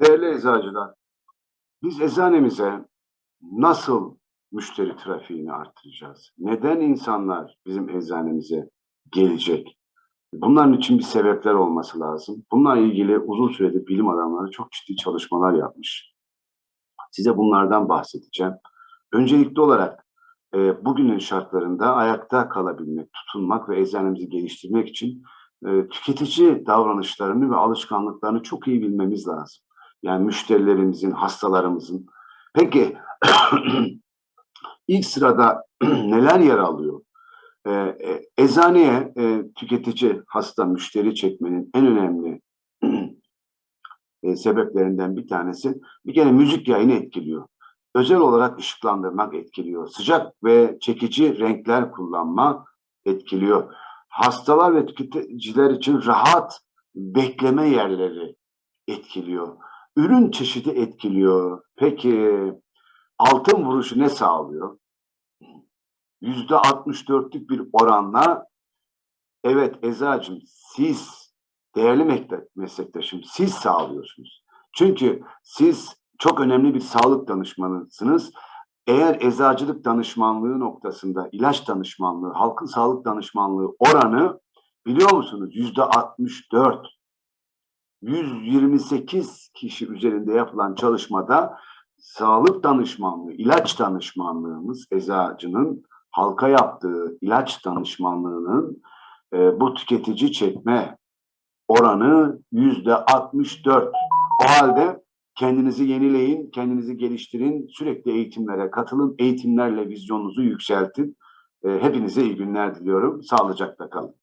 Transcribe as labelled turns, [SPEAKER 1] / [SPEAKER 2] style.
[SPEAKER 1] Değerli eczacılar, biz eczanemize nasıl müşteri trafiğini arttıracağız? Neden insanlar bizim eczanemize gelecek? Bunların için bir sebepler olması lazım. Bununla ilgili uzun süredir bilim adamları çok ciddi çalışmalar yapmış. Size bunlardan bahsedeceğim. Öncelikli olarak e, bugünün şartlarında ayakta kalabilmek, tutunmak ve eczanemizi geliştirmek için e, tüketici davranışlarını ve alışkanlıklarını çok iyi bilmemiz lazım. Yani müşterilerimizin, hastalarımızın. Peki ilk sırada neler yer alıyor? Ee, e, eczaneye e, tüketici, hasta, müşteri çekmenin en önemli e, sebeplerinden bir tanesi bir kere müzik yayını etkiliyor. Özel olarak ışıklandırmak etkiliyor. Sıcak ve çekici renkler kullanma etkiliyor. Hastalar ve tüketiciler için rahat bekleme yerleri etkiliyor. Ürün çeşidi etkiliyor. Peki altın vuruşu ne sağlıyor? Yüzde 64'lük bir oranla evet Ezacığım siz değerli meslektaşım siz sağlıyorsunuz. Çünkü siz çok önemli bir sağlık danışmanısınız. Eğer eczacılık danışmanlığı noktasında ilaç danışmanlığı, halkın sağlık danışmanlığı oranı biliyor musunuz? Yüzde 64. 128 kişi üzerinde yapılan çalışmada sağlık danışmanlığı, ilaç danışmanlığımız eczacının halka yaptığı ilaç danışmanlığının e, bu tüketici çekme oranı yüzde 64. O halde kendinizi yenileyin, kendinizi geliştirin, sürekli eğitimlere katılın, eğitimlerle vizyonunuzu yükseltin. E, hepinize iyi günler diliyorum. Sağlıcakla kalın.